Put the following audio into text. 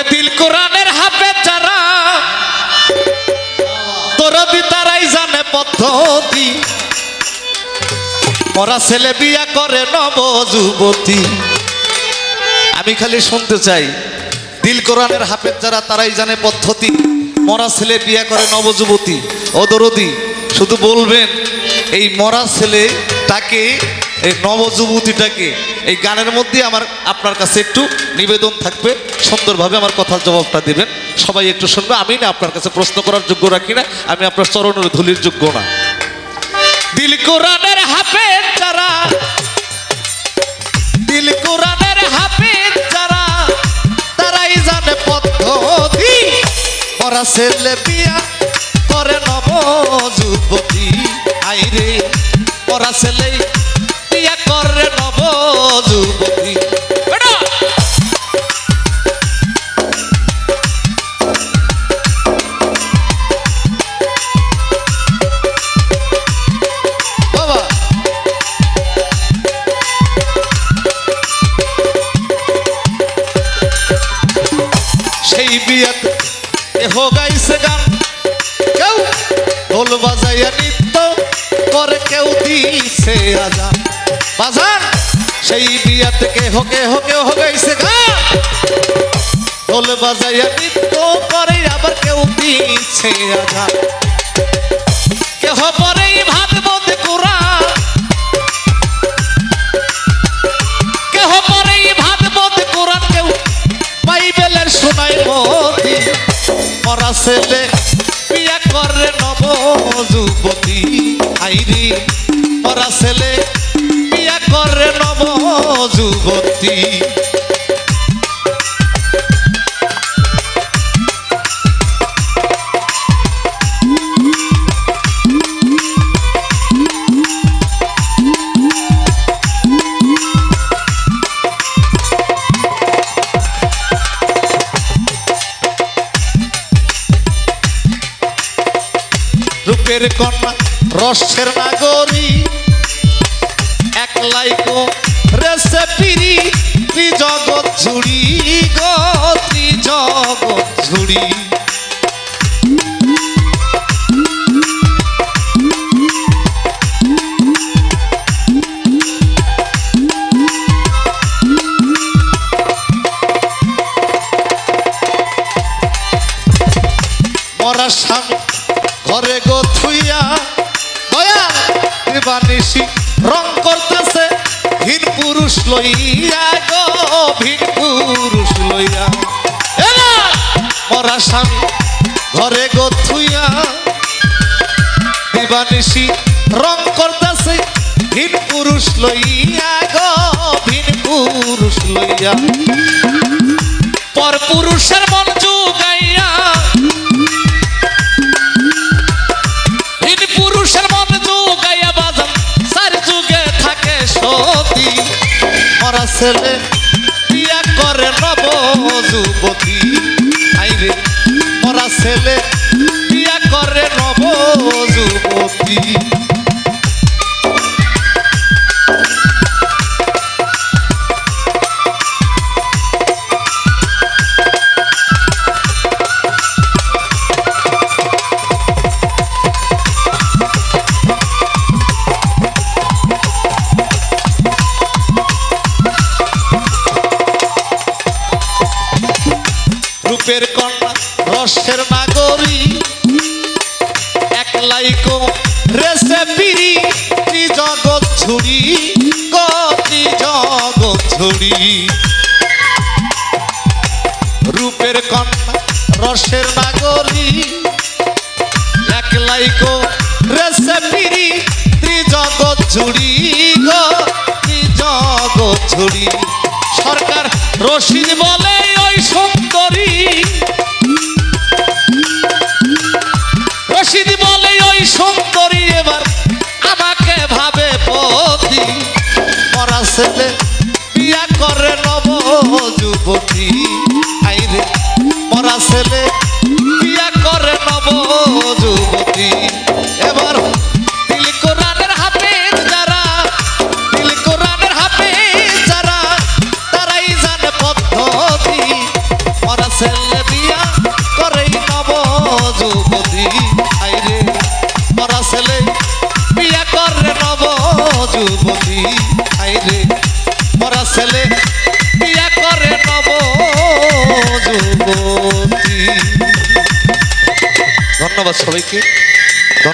ওরে দিল, কোরআনের যারা, দরদি তারাই জানে পদ্ধতি। ছেলে বিয়া করে নব যুবতী। আমি খালি শুনতে চাই, দিল কোরআনের হাফেজ যারা, তারাই জানে পদ্ধতি। মরা ছেলে বিয়া করে নবযুবতী ও দরদি, শুধু বলবেন, এই মরা ছেলেটাকে এই নবযুবতীটাকে এই গানের মধ্যে আমার, আপনার কাছে একটু নিবেদন থাকবে, সুন্দরভাবে আমার কথার জবাবটা দিবেন। সবাই একটু শুনবে, আমি না আপনার কাছে প্রশ্ন করার যোগ্য রাখি না, আমি আপনার চরণের ধুলির যোগ্য না। দিল কোরআনের হাফেজ যারা, দিল কোরআনের হাফিজ যারা, তারাই জানে পদ্ধতি ছেলে বিয়া করে নব যুবতী আইরে, ওরা ছেলে সেই বিয়াত এহ গাইছে গান। কেউ ঢোল বাজাইয়া নৃত্য করে, কেউ দিছে আজান বাজান, সেই বিয়াত কে হোকে হোকে হো গাইছে গান। ঢোল বাজাইয়া নৃত্য করে, আবার কেউ দিছে আজান কেহ পরে ভাত ছেলে বিয়া করে নব যুবতী আইরি ওরা ছেলে বিয়া করে নব যুবতী রূপের কন্যা, রসের নাগরী। একলাই গো রেসে পিরি ত্রিজগৎ ঝুড়ি গো, ত্রিজগৎ ঝুড়ি। মরা স্বামী গো থুইয়া রং করতেছে। ভিন পুরুষ লইয়া গো, ভিন পুরুষ লইয়া। মরা স্বামী ঘরে গো থুইয়া দিবানিসি রং করতেছে। ভিন পুরুষ লইয়া গো, ভিন পুরুষ লইয়া। পর পুরুষের মন ছেলে বিয়া করে নব যুবতী। আইরে মরা ছেলে বিয়া করে নব যুবতী। রূপের কন্যা, রসের নাগরী একলাই কো রেসে পিরি জগৎ ছুরি গতি জগৎ ছুরি। রূপের কন্যা, রসের নাগরী একলাই কো রেসে পিরি ত্রিজগৎ ঝুড়ি গো ত্রিজগৎ ঝুড়ি সরকার রশিদ বলে ছেলে। বিয়া করে নব যুবতী। আইরে মরা ছেলে। বিয়া করে নব যুবতী। এবার দিল কোরআনের হাতে যারা, দিল কোরআনের হাতে যারা, তারাই জানে পদ্ধতি। মরা ছেলে বিয়া ছেলে। বিয়া করে নব যুবতী ধন্যবাদ সবাইকে।